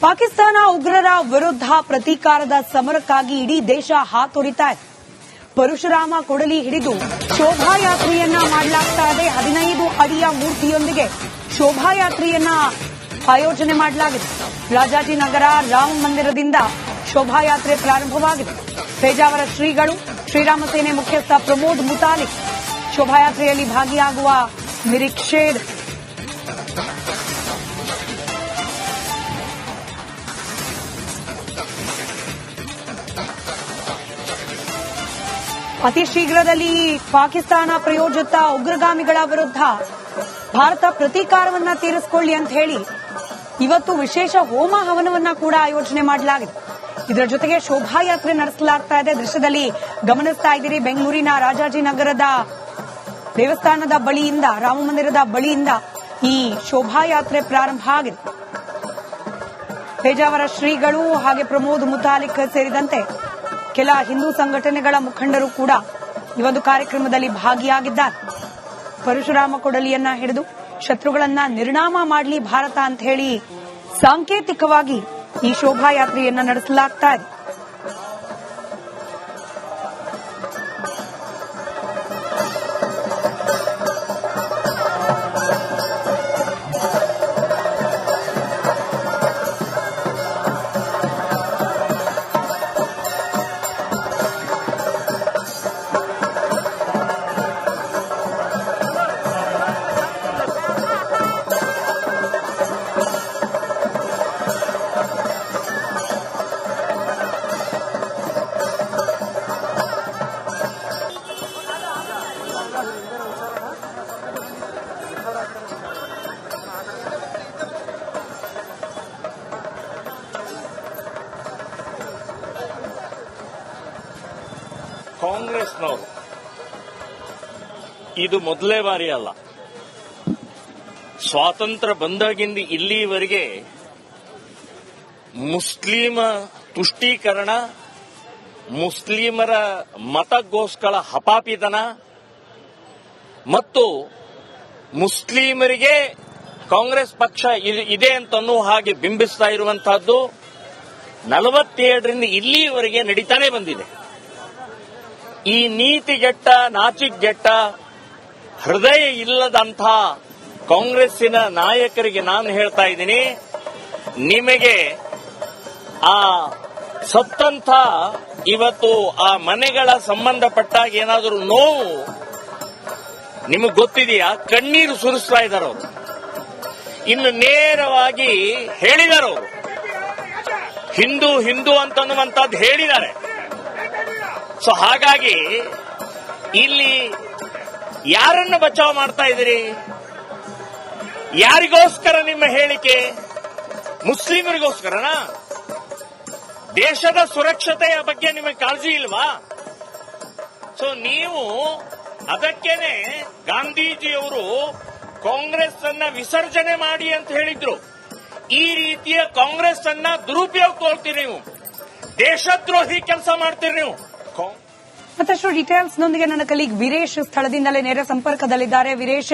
ಪಾಕಿಸ್ತಾನ ಉಗ್ರರ ವಿರುದ್ಧ ಪ್ರತೀಕಾರದ ಸಮರಕ್ಕಾಗಿ ಇಡೀ ದೇಶ ಹಾತೊರಿತಾ ಇದೆ. ಪರಶುರಾಮ ಕೊಡಲಿ ಹಿಡಿದು ಶೋಭಾಯಾತ್ರೆಯನ್ನ ಮಾಡಲಾಗ್ತಾ ಇದೆ. ಹದಿನೈದು ಅಡಿಯ ಮೂರ್ತಿಯೊಂದಿಗೆ ಶೋಭಾಯಾತ್ರೆಯನ್ನ ಆಯೋಜನೆ ಮಾಡಲಾಗಿದೆ. ರಾಜಾಜಿನಗರ ರಾಮ ಮಂದಿರದಿಂದ ಶೋಭಾಯಾತ್ರೆ ಪ್ರಾರಂಭವಾಗಿದೆ. ಪೇಜಾವರ ಶ್ರೀಗಳು, ಶ್ರೀರಾಮ ಸೇನೆ ಮುಖ್ಯಸ್ಥ ಪ್ರಮೋದ್ ಮುತಾಲಿಕ್ ಶೋಭಾಯಾತ್ರೆಯಲ್ಲಿ ಭಾಗಿಯಾಗುವ ನಿರೀಕ್ಷೆ ಇದೆ. ಅತಿ ಶೀಘ್ರದಲ್ಲಿ ಪಾಕಿಸ್ತಾನ ಪ್ರಯೋಜಿತ ಉಗ್ರಗಾಮಿಗಳ ವಿರುದ್ಧ ಭಾರತ ಪ್ರತೀಕಾರವನ್ನ ತೀರಿಸಿಕೊಳ್ಳಿ ಅಂತ ಹೇಳಿ ಇವತ್ತು ವಿಶೇಷ ಹೋಮ ಹವನವನ್ನ ಕೂಡ ಆಯೋಜನೆ ಮಾಡಲಾಗಿದೆ. ಇದರ ಜೊತೆಗೆ ಶೋಭಾಯಾತ್ರೆ ನಡೆಸಲಾಗ್ತಾ ಇದೆ. ದೃಶ್ಯದಲ್ಲಿ ಗಮನಿಸ್ತಾ ಇದ್ದೀರಿ, ಬೆಂಗಳೂರಿನ ರಾಜಾಜಿನಗರದ ದೇವಸ್ಥಾನದ ಬಳಿಯಿಂದ ರಾಮಮಂದಿರದ ಬಳಿಯಿಂದ ಈ ಶೋಭಾಯಾತ್ರೆ ಪ್ರಾರಂಭ ಆಗಿದೆ. ಪೇಜಾವರ ಶ್ರೀಗಳು ಹಾಗೆ ಪ್ರಮೋದ್, ಮುತಾಲಿಕ್ ಸೇರಿದಂತೆ ಕೆಲ ಹಿಂದೂ ಸಂಘಟನೆಗಳ ಮುಖಂಡರು ಕೂಡ ಈ ಒಂದು ಕಾರ್ಯಕ್ರಮದಲ್ಲಿ ಭಾಗಿಯಾಗಿದ್ದಾರೆ. ಪರಶುರಾಮ ಕೊಡಲಿಯನ್ನ ಹಿಡಿದು ಶತ್ರುಗಳನ್ನ ನಿರ್ಣಾಮ ಮಾಡಲಿ ಭಾರತ ಅಂತ ಹೇಳಿ ಸಾಂಕೇತಿಕವಾಗಿ ಈ ಶೋಭಾಯಾತ್ರೆಯನ್ನ ನಡೆಸಲಾಗ್ತಾ ಇದು ಮೊದಲೇ ಬಾರಿ ಅಲ್ಲ. ಸ್ವಾತಂತ್ರ್ಯ ಬಂದಾಗಿಂದ ಇಲ್ಲಿವರೆಗೆ ಮುಸ್ಲಿಮ ತುಷ್ಟೀಕರಣ, ಮುಸ್ಲಿಮರ ಮತಗೋಸ್ಕರ ಹಪಾಪಿತನ ಮತ್ತು ಮುಸ್ಲಿಮರಿಗೆ ಕಾಂಗ್ರೆಸ್ ಪಕ್ಷ ಇದೆ ಅಂತನ್ನು ಹಾಗೆ ಬಿಂಬಿಸ್ತಾ ಇರುವಂತಹದ್ದು ನಲವತ್ತೇಳರಿಂದ ಇಲ್ಲಿವರೆಗೆ ನಡೀತಾನೆ ಬಂದಿದೆ. ಈ ನೀತಿಗೆಟ್ಟ ನಾಚಿಗೆಟ್ಟ ಹೃದಯ ಇಲ್ಲದಂಥ ಕಾಂಗ್ರೆಸ್ಸಿನ ನಾಯಕರಿಗೆ ನಾನು ಹೇಳ್ತಾ ಇದ್ದೀನಿ, ನಿಮಗೆ ಆ ಸತ್ತಂತ ಇವತ್ತು ಆ ಮನೆಗಳ ಸಂಬಂಧಪಟ್ಟಾಗ ಏನಾದರೂ ನೋವು ನಿಮಗೆ ಗೊತ್ತಿದೆಯಾ? ಕಣ್ಣೀರು ಸುರಿಸ್ತಾ ಇದ್ದಾರೆ ಇನ್ನು ನೇರವಾಗಿ ಹೇಳಿದರು ಅವರು. ಹಿಂದೂ ಹಿಂದೂ ಅಂತನ್ನುವಂಥದ್ದು ಹೇಳಿದ್ದಾರೆ. ಸೊ ಹಾಗಾಗಿ ಇಲ್ಲಿ ಯಾರನ್ನು ಬಚಾವ್ ಮಾಡ್ತಾ ಇದ್ದೀರಿ? ಯಾರಿಗೋಸ್ಕರ ನಿಮ್ಮ ಹೇಳಿಕೆ? ಮುಸ್ಲಿಮರಿಗೋಸ್ಕರನಾ? ದೇಶದ ಸುರಕ್ಷತೆಯ ಬಗ್ಗೆ ನಿಮಗೆ ಕಾಳಜಿ ಇಲ್ವಾ? ಸೊ ನೀವು ಅದಕ್ಕೇನೆ ಗಾಂಧೀಜಿಯವರು ಕಾಂಗ್ರೆಸ್ ಅನ್ನ ವಿಸರ್ಜನೆ ಮಾಡಿ ಅಂತ ಹೇಳಿದ್ರು. ಈ ರೀತಿಯ ಕಾಂಗ್ರೆಸ್ ಅನ್ನ ದುರುಪಯೋಗ ತೋರ್ತೀರಿ ನೀವು. ದೇಶದ್ರೋಹಿ ಕೆಲಸ ಮಾಡ್ತೀರಿ ನೀವು. ಮತ್ತಷ್ಟು ಡೀಟೇಲ್ಸ್ ನೊಂದಿಗೆ ನನ್ನ ಕಲೀಗ್ ವೀರೇಶ್ ಸ್ಥಳದಿಂದಲೇ ನೇರ ಸಂಪರ್ಕದಲ್ಲಿದ್ದಾರೆ. ವೀರೇಶ್,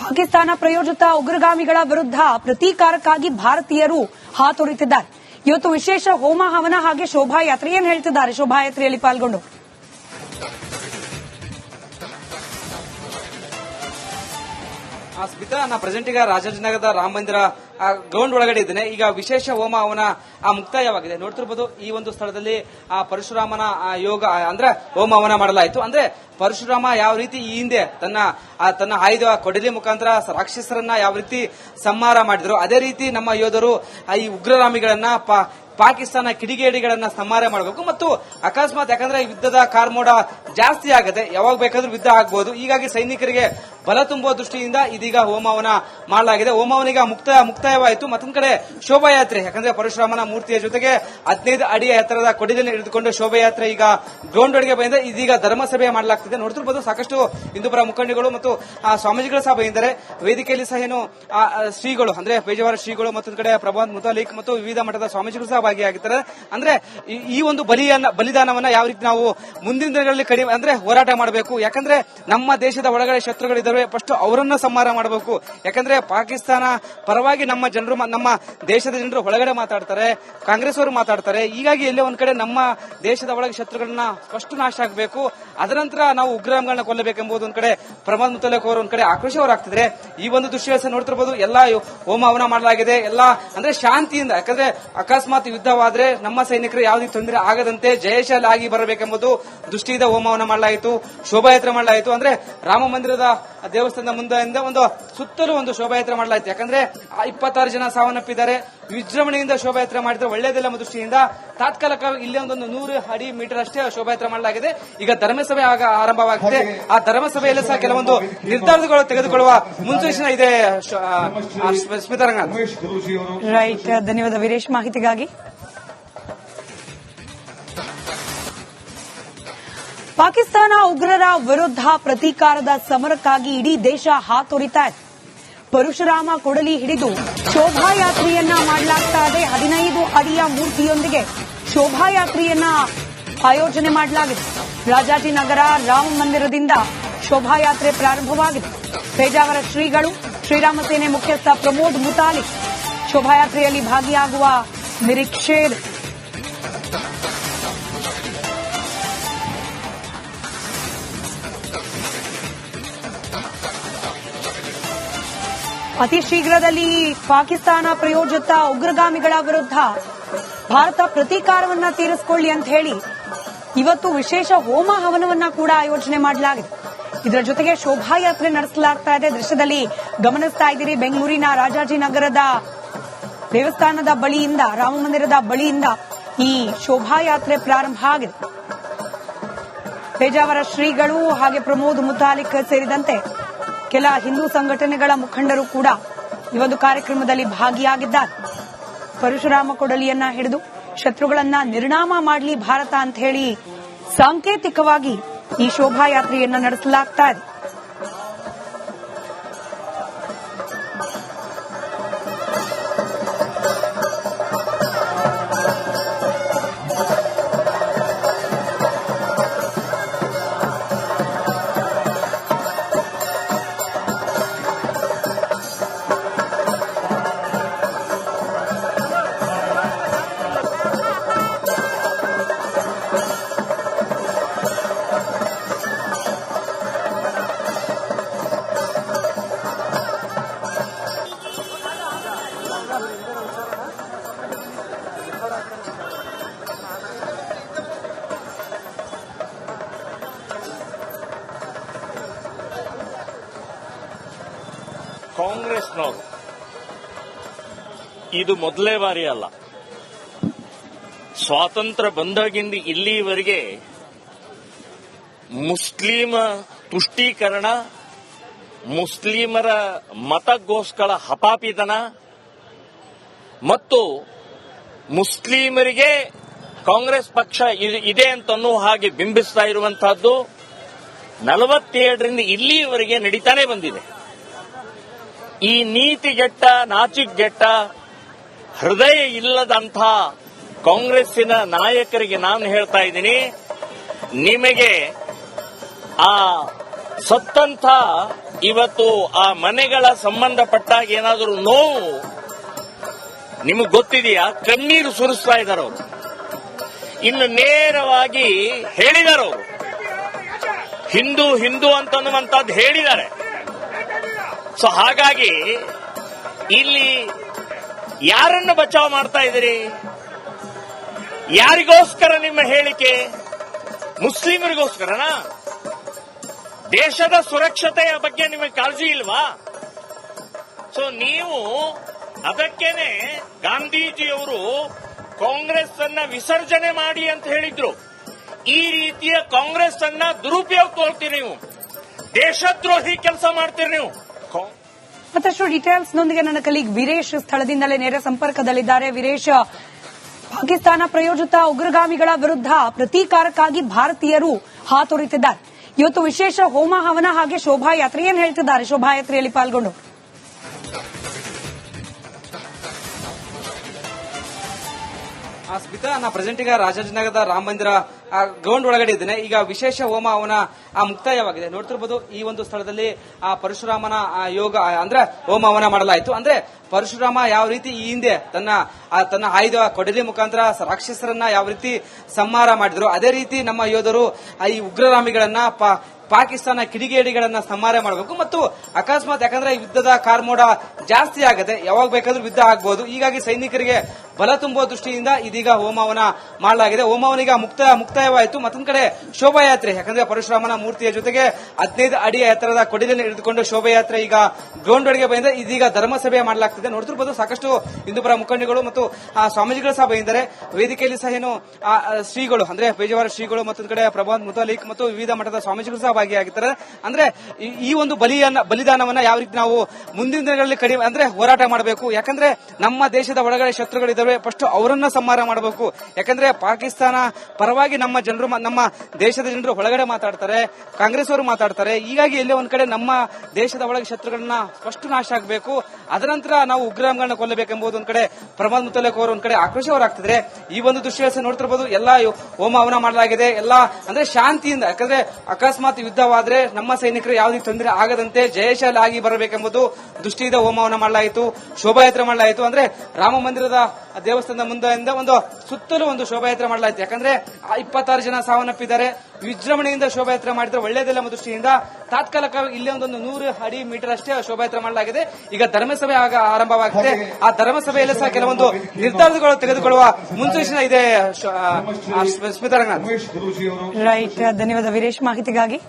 ಪಾಕಿಸ್ತಾನ ಪ್ರಯೋಜಿತ ಉಗ್ರಗಾಮಿಗಳ ವಿರುದ್ಧ ಪ್ರತೀಕಾರಕ್ಕಾಗಿ ಭಾರತೀಯರು ಹಾತೊರಿತಿದ್ದಾರೆ ಇವತ್ತು ವಿಶೇಷ ಹೋಮ ಹವನ ಹಾಗೆ ಶೋಭಾಯಾತ್ರೆ ಏನ್ ಹೇಳ್ತಿದ್ದಾರೆ? ಶೋಭಾಯಾತ್ರೆಯಲ್ಲಿ ಪಾಲ್ಗೊಂಡು. ಸ್ಮಿತಾ ನಾ ಪ್ರೆಸೆಂಟ್ ಈಗ ರಾಜಾಜಿನಗರದ ರಾಮ ಮಂದಿರ ಗ್ರೌಂಡ್ ಒಳಗಡೆ ಇದ್ದೇನೆ. ಈಗ ವಿಶೇಷ ಹೋಮ ಅವನ, ಆ, ಮುಕ್ತಾಯವಾಗಿದೆ. ನೋಡ್ತಿರ್ಬೋದು ಈ ಒಂದು ಸ್ಥಳದಲ್ಲಿ, ಆ, ಪರಶುರಾಮನ ಯೋಗ ಅಂದ್ರೆ ಹೋಮ ಹವನ ಮಾಡಲಾಯಿತು. ಅಂದ್ರೆ ಪರಶುರಾಮ ಯಾವ ರೀತಿ ಈ ಹಿಂದೆ ತನ್ನ ತನ್ನ ಆಯುಧ ಕೊಡಲಿ ಮುಖಾಂತರ ರಾಕ್ಷಸರನ್ನ ಯಾವ ರೀತಿ ಸಂಹಾರ ಮಾಡಿದ್ರು, ಅದೇ ರೀತಿ ನಮ್ಮ ಯೋಧರು ಈ ಉಗ್ರರಾಮಿಗಳನ್ನ ಪಾಕಿಸ್ತಾನ ಕಿಡಿಗೇಡಿಗಳನ್ನ ಸಂಹಾರ ಮಾಡಬೇಕು. ಮತ್ತು ಅಕಸ್ಮಾತ್ ಯಾಕಂದ್ರೆ ಯುದ್ಧದ ಕಾರ್ಮೋಡ ಜಾಸ್ತಿ ಆಗದೆ ಯಾವಾಗ ಬೇಕಾದ್ರೂ ಯುದ್ಧ ಆಗಬಹುದು ಹೀಗಾಗಿ ಸೈನಿಕರಿಗೆ ಬಲ ತುಂಬುವ ದೃಷ್ಟಿಯಿಂದ ಇದೀಗ ಹೋಮವನ ಮಾಡಲಾಗಿದೆ. ಹೋಮವನಿಗೆ ಮುಕ್ತ, ಮುಕ್ತಾಯವಾಯಿತು. ಮತ್ತೊಂದು ಕಡೆ ಶೋಭಾಯಾತ್ರೆ. ಯಾಕಂದ್ರೆ ಪರಶುರಾಮನ ಮೂರ್ತಿಯ ಜೊತೆಗೆ ಹದಿನೈದು ಅಡಿಯ ಎತ್ತರದ ಕೊಡಿದಲ್ಲಿ ಹಿಡಿದುಕೊಂಡು ಶೋಭಾಯಾತ್ರೆ ಈಗ ಗ್ರೌಂಡ್ ಒಳಗೆ ಬಂದಿದೆ. ಇದೀಗ ಧರ್ಮಸಭೆ ಮಾಡಲಾಗ್ತಿದೆ. ನೋಡ್ತಿರ್ಬೋದು ಸಾಕಷ್ಟು ಹಿಂದೂಪರ ಮುಖಂಡಿಗಳು ಮತ್ತು ಸ್ವಾಮೀಜಿಗಳು ಸಹ ಬಂದಿದ್ದಾರೆ. ವೇದಿಕೆಯಲ್ಲಿ ಸಹ ಏನು ಶ್ರೀಗಳು, ಅಂದ್ರೆ ಪೇಜಾವರ ಶ್ರೀಗಳು, ಮತ್ತೊಂದು ಕಡೆ ಪ್ರಭಾಂತ್ ಮುತಾಲಿಕ್ ಮತ್ತು ವಿವಿಧ ಮಠದ ಸ್ವಾಮೀಜಿಗಳು ಸಹ ಭಾಗಿಯಾಗಿದ್ದಾರೆ ಅಂದ್ರೆ ಈ- ಒಂದು ಬಲಿಯನ್ನ ಬಲಿದಾನವನ್ನ ಯಾವ ರೀತಿ ನಾವು ಮುಂದಿನ ದಿನಗಳಲ್ಲಿ ಕಡಿಮೆ ಅಂದ್ರೆ ಹೋರಾಟ ಮಾಡಬೇಕು. ಯಾಕಂದ್ರೆ ನಮ್ಮ ದೇಶದ ಒಳಗಡೆ ಶತ್ರುಗಳಿದ್ದಾರೆ. ಫಸ್ಟ್ ಅವರನ್ನ ಸಂಹಾರ ಮಾಡಬೇಕು. ಯಾಕಂದ್ರೆ ಪಾಕಿಸ್ತಾನ ಪರವಾಗಿ ನಮ್ಮ ಜನರು ನಮ್ಮ ದೇಶದ ಜನರು ಒಳಗಡೆ ಮಾತಾಡ್ತಾರೆ. ಕಾಂಗ್ರೆಸ್ ಅವರು ಮಾತಾಡ್ತಾರೆ. ಹೀಗಾಗಿ ಎಲ್ಲೇ ಒಂದ್ ಕಡೆ ನಮ್ಮ ದೇಶದ ಒಳಗೆ ಶತ್ರುಗಳನ್ನ ಫಸ್ಟ್ ನಾಶ ಆಗಬೇಕು. ಅದರ ನಂತರ ನಾವು ಉಗ್ರಗಳನ್ನ ಕೊಲ್ಲಬೇಕೆಂಬುದು ಒಂದ್ ಕಡೆ ಪ್ರಮೋದ್ ಮುತ್ತಲಕ್ ಅವರು ಒಂದ್ ಕಡೆ ಆಕ್ರೋಶ ಹೊರಾಗ್ತಿದ್ರೆ ಈ ಒಂದು ದುಶ್ಯಾಸ ನೋಡ್ತಿರ್ಬೋದು. ಎಲ್ಲಾ ಹೋಮ ಹವನ ಮಾಡಲಾಗಿದೆ. ಎಲ್ಲಾ ಅಂದ್ರೆ ಶಾಂತಿಯಿಂದ ಯಾಕಂದ್ರೆ ಅಕಸ್ಮಾತ್ ಯುದ್ಧವಾದ್ರೆ ನಮ್ಮ ಸೈನಿಕರು ಯಾವುದೇ ತೊಂದರೆ ಆಗದಂತೆ ಜಯಶಾಲಿ ಆಗಿ ಬರಬೇಕೆಂಬುದು ದೃಷ್ಟಿಯಿಂದ ಹೋಮವನ್ನು ಮಾಡಲಾಯಿತು, ಶೋಭಾಯಾತ್ರೆ ಮಾಡಲಾಯಿತು. ಅಂದ್ರೆ ರಾಮ ಮಂದಿರದ ದೇವಸ್ಥಾನದ ಮುಂದೆ ಒಂದು ಸುತ್ತಲೂ ಒಂದು ಶೋಭಾಯಾತ್ರೆ ಮಾಡಲಾಯಿತು. ಯಾಕಂದ್ರೆ ಇಪ್ಪತ್ತಾರು ಜನ ಸಾವನ್ನಪ್ಪಿದ್ದಾರೆ. ವಿಜೃಂಭಣೆಯಿಂದ ಶೋಭಾಯಾತ್ರೆ ಮಾಡಿದ್ರೆ ಒಳ್ಳೆಯದಿಲ್ಲ ಎಂಬ ದೃಷ್ಟಿಯಿಂದ. ತಾತ್ಕಾಲಿಕ ಇಲ್ಲಿ ಒಂದೊಂದು ನೂರು ಅಡಿ ಮೀಟರ್ ಅಷ್ಟೇ ಶೋಭಾಯಾತ್ರೆ ಮಾಡಲಾಗಿದೆ. ಈಗ ಧರ್ಮಸಭೆ ಆಗ ಆರಂಭವಾಗಿದೆ ಆ ಧರ್ಮಸಭೆಯಲ್ಲಿ ಸಹ ಕೆಲವೊಂದು ನಿರ್ಧಾರಗಳು ತೆಗೆದುಕೊಳ್ಳುವ ಮುನ್ಸೂಚನೆ ಇದೆ ಸ್ಮಿತಾ ಅವರು ರೈಟ್, ಧನ್ಯವಾದ ವೀರೇಶ್ ಮಾಹಿತಿಗಾಗಿ. ಪಾಕಿಸ್ತಾನ ಉಗ್ರರ ವಿರುದ್ಧ ಪ್ರತೀಕಾರದ ಸಮರಕ್ಕಾಗಿ ಇಡೀ ದೇಶ ಹಾತೊರಿತಾ ಇದೆ ಪರಶುರಾಮ ಕೊಡಲಿ ಹಿಡಿದು ಶೋಭಾಯಾತ್ರೆಯನ್ನ ಮಾಡಲಾಗ್ತಾ ಇದೆ. ಹದಿನೈದು ಅಡಿಯ ಮೂರ್ತಿಯೊಂದಿಗೆ ಶೋಭಾಯಾತ್ರೆಯನ್ನ ಆಯೋಜನೆ ಮಾಡಲಾಗಿದೆ. ರಾಜಾಜಿನಗರ ರಾಮ ಮಂದಿರದಿಂದ ಶೋಭಾಯಾತ್ರೆ ಪ್ರಾರಂಭವಾಗಿದೆ. ಪೇಜಾವರ ಶ್ರೀಗಳು, ಶ್ರೀರಾಮ ಸೇನೆ ಮುಖ್ಯಸ್ಥ ಪ್ರಮೋದ್ ಮುತಾಲಿಕ್ ಶೋಭಾಯಾತ್ರೆಯಲ್ಲಿ ಭಾಗಿಯಾಗುವ ನಿರೀಕ್ಷೆ ಅತಿ ಶೀಘ್ರದಲ್ಲಿ ಪಾಕಿಸ್ತಾನ ಪ್ರಯೋಜಿತ ಉಗ್ರಗಾಮಿಗಳ ವಿರುದ್ಧ ಭಾರತ ಪ್ರತೀಕಾರವನ್ನ ತೀರಿಸಿಕೊಳ್ಳಿ ಅಂತ ಹೇಳಿ ಇವತ್ತು ವಿಶೇಷ ಹೋಮ ಹವನವನ್ನ ಕೂಡ ಆಯೋಜನೆ ಮಾಡಲಾಗಿದೆ. ಇದರ ಜೊತೆಗೆ ಶೋಭಾಯಾತ್ರೆ ನಡೆಸಲಾಗ್ತಾ ಇದೆ. ದೃಶ್ಯದಲ್ಲಿ ಗಮನಿಸ್ತಾ ಇದ್ದೀರಿ, ಬೆಂಗಳೂರಿನ ರಾಜಾಜಿನಗರದ ದೇವಸ್ಥಾನದ ಬಳಿಯಿಂದ ರಾಮ ಮಂದಿರದ ಬಳಿಯಿಂದ ಈ ಶೋಭಾಯಾತ್ರೆ ಪ್ರಾರಂಭ ಆಗಿದೆ. ಪೇಜಾವರ ಶ್ರೀಗಳು ಹಾಗೆ ಪ್ರಮೋದ್ ಮುತಾಲಿಕ್ ಸೇರಿದಂತೆ ಕೆಲ ಹಿಂದೂ ಸಂಘಟನೆಗಳ ಮುಖಂಡರು ಕೂಡ ಈ ಒಂದು ಕಾರ್ಯಕ್ರಮದಲ್ಲಿ ಭಾಗಿಯಾಗಿದ್ದಾರೆ. ಪರಶುರಾಮ ಕೊಡಲಿಯನ್ನ ಹಿಡಿದು ಶತ್ರುಗಳನ್ನ ನಿರ್ಣಾಮ ಮಾಡಲಿ ಭಾರತ ಅಂತ ಹೇಳಿ ಸಾಂಕೇತಿಕವಾಗಿ ಈ ಶೋಭಾಯಾತ್ರೆಯನ್ನ ನಡೆಸಲಾಗ್ತಾ ಇದೆ. ಇದು ಮೊದಲೇ ಬಾರಿ ಅಲ್ಲ. ಸ್ವಾತಂತ್ರ್ಯ ಬಂದಾಗಿಂದ ಇಲ್ಲಿವರೆಗೆ ಮುಸ್ಲಿಮ ತುಷ್ಟೀಕರಣ, ಮುಸ್ಲಿಮರ ಮತಗೋಸ್ಕರ ಹಪಾಪಿತನ ಮತ್ತು ಮುಸ್ಲಿಮರಿಗೆ ಕಾಂಗ್ರೆಸ್ ಪಕ್ಷ ಇದೆ ಅಂತನ್ನೋ ಹಾಗೆ ಬಿಂಬಿಸ್ತಾ ಇರುವಂತಹದ್ದು ನಲವತ್ತೇಳರಿಂದ ಇಲ್ಲಿಯವರೆಗೆ ನಡೀತಾನೆ ಬಂದಿದೆ. ಈ ನೀತಿಗೆಟ್ಟ ನಾಚಿಗೆಟ್ಟ ಹೃದಯ ಇಲ್ಲದಂಥ ಕಾಂಗ್ರೆಸ್ಸಿನ ನಾಯಕರಿಗೆ ನಾನು ಹೇಳ್ತಾ ಇದ್ದೀನಿ, ನಿಮಗೆ ಆ ಸತ್ತಂಥ ಇವತ್ತು ಆ ಮನೆಗಳ ಸಂಬಂಧಪಟ್ಟಾಗ ಏನಾದರೂ ನೋವು ನಿಮಗೆ ಗೊತ್ತಿದೆಯಾ? ಕಣ್ಣೀರು ಸುರಿಸ್ತಾ ಇದ್ದಾರೆ ಅವರು. ಇನ್ನು ನೇರವಾಗಿ ಹೇಳಿದರು ಅವರು. ಹಿಂದೂ ಹಿಂದೂ ಅಂತನ್ನುವಂಥದ್ದು ಹೇಳಿದ್ದಾರೆ. ಸೊ ಹಾಗಾಗಿ ಇಲ್ಲಿ ಯಾರನ್ನು ಬಚಾವ್ ಮಾಡ್ತಾ ಇದ್ದೀರಿ? ಯಾರಿಗೋಸ್ಕರ ನಿಮ್ಮ ಹೇಳಿಕೆ? ಮುಸ್ಲಿಮರಿಗೋಸ್ಕರನಾ? ದೇಶದ ಸುರಕ್ಷತೆಯ ಬಗ್ಗೆ ನಿಮಗೆ ಕಾಳಜಿ ಇಲ್ವಾ? ಸೊ ನೀವು ಅದಕ್ಕೇನೆ ಗಾಂಧೀಜಿಯವರು ಕಾಂಗ್ರೆಸ್ ಅನ್ನ ವಿಸರ್ಜನೆ ಮಾಡಿ ಅಂತ ಹೇಳಿದ್ರು. ಈ ರೀತಿಯ ಕಾಂಗ್ರೆಸ್ ಅನ್ನ ದುರುಪಯೋಗ ತೋಳ್ತೀರಿ ನೀವು. ದೇಶದ್ರೋಹಿ ಕೆಲಸ ಮಾಡ್ತೀರಿ ನೀವು. ಮತ್ತಷ್ಟು ಡೀಟೇಲ್ಸ್ ನೊಂದಿಗೆ ನನ್ನ ಕಲೀಗ್ ವೀರೇಶ್ ಸ್ಥಳದಿಂದಲೇ ನೇರ ಸಂಪರ್ಕದಲ್ಲಿದ್ದಾರೆ. ವೀರೇಶ್, ಪಾಕಿಸ್ತಾನ ಪ್ರಯೋಜಿತ ಉಗ್ರಗಾಮಿಗಳ ವಿರುದ್ಧ ಪ್ರತೀಕಾರಕ್ಕಾಗಿ ಭಾರತೀಯರು ಹಾತೊರಿತಿದ್ದಾರೆ ಇವತ್ತು ವಿಶೇಷ ಹೋಮ ಹವನ ಹಾಗೆ ಶೋಭಾಯಾತ್ರೆ ಏನ್ ಹೇಳ್ತಿದ್ದಾರೆ? ಶೋಭಾಯಾತ್ರೆಯಲ್ಲಿ ಪಾಲ್ಗೊಂಡು. ಸ್ಮಿತಾ, ನಾ ಪ್ರೆಸೆಂಟ್ ಈಗ ರಾಜಾಜಿನಗರದ ರಾಮ ಮಂದಿರ ಗ್ರೌಂಡ್ ಒಳಗಡೆ ಇದ್ದೇನೆ. ಈಗ ವಿಶೇಷ ಹೋಮ ಅವನ ಮುಕ್ತಾಯವಾಗಿದೆ. ನೋಡ್ತಿರ್ಬೋದು ಈ ಒಂದು ಸ್ಥಳದಲ್ಲಿ, ಆ ಪರಶುರಾಮನ ಯೋಗ, ಅಂದ್ರೆ ಹೋಮ ಹವನ ಮಾಡಲಾಯಿತು. ಅಂದ್ರೆ ಪರಶುರಾಮ ಯಾವ ರೀತಿ ಈ ಹಿಂದೆ ತನ್ನ ತನ್ನ ಆಯುಧ ಕೊಡಲಿ ಮುಖಾಂತರ ರಾಕ್ಷಸರನ್ನ ಯಾವ ರೀತಿ ಸಂಹಾರ ಮಾಡಿದ್ರು, ಅದೇ ರೀತಿ ನಮ್ಮ ಯೋಧರು ಈ ಉಗ್ರರಾಮಿಗಳನ್ನ ಪಾಕಿಸ್ತಾನ ಕಿಡಿಗೇಡಿಗಳನ್ನ ಸಂಹಾರ ಮಾಡಬೇಕು. ಮತ್ತು ಅಕಸ್ಮಾತ್ ಯಾಕಂದ್ರೆ ಯುದ್ಧದ ಕಾರ್ಮೋಡ ಜಾಸ್ತಿ ಆಗದೆ ಯಾವಾಗ ಬೇಕಾದ್ರೂ ಯುದ್ಧ ಆಗ್ಬಹುದು ಹೀಗಾಗಿ ಸೈನಿಕರಿಗೆ ಬಲ ತುಂಬುವ ದೃಷ್ಟಿಯಿಂದ ಇದೀಗ ಹೋಮವನ ಮಾಡಲಾಗಿದೆ. ಹೋಮವನಿಗ ಮುಕ್ತ, ಮುಕ್ತಾಯವಾಯಿತು. ಮತ್ತೊಂದು ಕಡೆ ಶೋಭಾಯಾತ್ರೆ. ಯಾಕಂದ್ರೆ ಪರಶುರಾಮನ ಮೂರ್ತಿಯ ಜೊತೆಗೆ ಹದಿನೈದು ಅಡಿ ಎತ್ತರದ ಕೊಡಿಲನ್ನು ಹಿಡಿದುಕೊಂಡು ಶೋಭಾಯಾತ್ರೆ ಈಗ ಗ್ರೌಂಡ್ ಒಳಗೆ ಬಂದಿದೆ. ಇದೀಗ ಧರ್ಮಸಭೆ ಮಾಡಲಾಗ್ತಿದೆ. ನೋಡ್ತಿರ್ಬೋದು ಸಾಕಷ್ಟು ಹಿಂದೂಪರ ಮುಖಂಡಿಗಳು ಮತ್ತು ಸ್ವಾಮೀಜಿಗಳು ಸಹ ಬಂದಿದ್ದಾರೆ. ವೇದಿಕೆಯಲ್ಲಿ ಸಹ ಏನು ಶ್ರೀಗಳು, ಅಂದ್ರೆ ಬೇಜವಾರ ಶ್ರೀಗಳು ಮತ್ತೊಂದು ಕಡೆ ಪ್ರಭಾತ್ ಮುತಾಲಿಕ್ ಮತ್ತು ವಿವಿಧ ಮಠದ ಸ್ವಾಮೀಜಿಗಳು ಸಹ ಭಾಗಿಯಾಗಿದ್ದಾರೆ. ಅಂದ್ರೆ ಈ- ಒಂದು ಬಲಿಯನ್ನ, ಬಲಿದಾನವನ್ನ ಯಾವ ರೀತಿ ನಾವು ಮುಂದಿನ ದಿನಗಳಲ್ಲಿ ಕಡಿಮೆ, ಅಂದ್ರೆ ಹೋರಾಟ ಮಾಡಬೇಕು. ಯಾಕಂದ್ರೆ ನಮ್ಮ ದೇಶದ ಒಳಗಡೆ ಶತ್ರುಗಳಿದ್ದಾವೆ ಫಸ್ಟ್ ಅವರನ್ನ ಸಂಹಾರ ಮಾಡಬೇಕು. ಯಾಕಂದ್ರೆ ಪಾಕಿಸ್ತಾನ ಪರವಾಗಿ ನಮ್ಮ ಜನರು ನಮ್ಮ ದೇಶದ ಜನರು ಒಳಗಡೆ ಮಾತಾಡ್ತಾರೆ, ಕಾಂಗ್ರೆಸ್ ಅವರು ಮಾತಾಡ್ತಾರೆ. ಹೀಗಾಗಿ ಎಲ್ಲೇ ಒಂದ್ ಕಡೆ ನಮ್ಮ ದೇಶದ ಒಳಗೆ ಶತ್ರುಗಳನ್ನ ಫಸ್ಟ್ ನಾಶ ಆಗಬೇಕು. ಅದರ ನಂತರ ನಾವು ಉಗ್ರಗಳನ್ನ ಕೊಲ್ಲಬೇಕೆಂಬುದು ಒಂದ್ ಕಡೆ ಪ್ರಮೋದ್ ಮುತ್ತಲೇಕ್ ಅವರು ಒಂದ್ ಕಡೆ ಆಕ್ರೋಶ ಅವರಾಗ್ತಿದ್ರೆ ಈ ಒಂದು ದೃಶ್ಯ ನೋಡ್ತಿರ್ಬೋದು. ಎಲ್ಲಾ ಹೋಮ ಹವನ ಮಾಡಲಾಗಿದೆ. ಎಲ್ಲಾ ಅಂದ್ರೆ ಶಾಂತಿಯಿಂದ, ಯಾಕಂದ್ರೆ ಅಕಸ್ಮಾತ್ ಯುದ್ಧವಾದ್ರೆ ನಮ್ಮ ಸೈನಿಕರು ಯಾವುದೇ ತೊಂದರೆ ಆಗದಂತೆ ಜಯಶಾಲಿ ಆಗಿ ಬರಬೇಕೆಂಬುದು ದೃಷ್ಟಿಯಿಂದ ಹೋಮವನ್ನ ಮಾಡಲಾಯಿತು, ಶೋಭಾಯಾತ್ರೆ ಮಾಡಲಾಯಿತು. ಅಂದ್ರೆ ರಾಮ ಮಂದಿರದ ದೇವಸ್ಥಾನದ ಮುಂದೆಯಿಂದ ಒಂದು ಸುತ್ತಲೂ ಒಂದು ಶೋಭಾಯಾತ್ರೆ ಮಾಡಲಾಯಿತು. ಯಾಕಂದ್ರೆ ಆ ಇಪ್ಪತ್ತಾರು ಜನ ಸಾವನ್ನಪ್ಪಿದ್ದಾರೆ. ವಿಜೃಂಭಣೆಯಿಂದ ಶೋಭಾಯಾತ್ರೆ ಮಾಡಿದ್ರೆ ಒಳ್ಳೇದಿಲ್ಲ ಎಂಬ ದೃಷ್ಟಿಯಿಂದ ತಾತ್ಕಾಲಿಕವಾಗಿ ಇಲ್ಲಿ ಒಂದೊಂದು ನೂರು ಅಡಿ ಮೀಟರ್ ಅಷ್ಟೇ ಶೋಭಾಯಾತ್ರೆ ಮಾಡಲಾಗಿದೆ. ಈಗ ಧರ್ಮಸಭೆ ಆಗ ಆರಂಭವಾಗಿದೆ ಆ ಧರ್ಮಸಭೆಯಲ್ಲಿ ಸಹ ಕೆಲವೊಂದು ನಿರ್ಧಾರಗಳು ತೆಗೆದುಕೊಳ್ಳುವ ಮುನ್ಸೂಚನೆ ಇದೆ ಆ, ಆ, ಸ್ಮಿತಾ ರಂಗನಾಥ್ ರೈಟ್ ಧನ್ಯವಾದ ವೀರೇಶ್. ಮಾಹಿತಿಗಾಗಿ.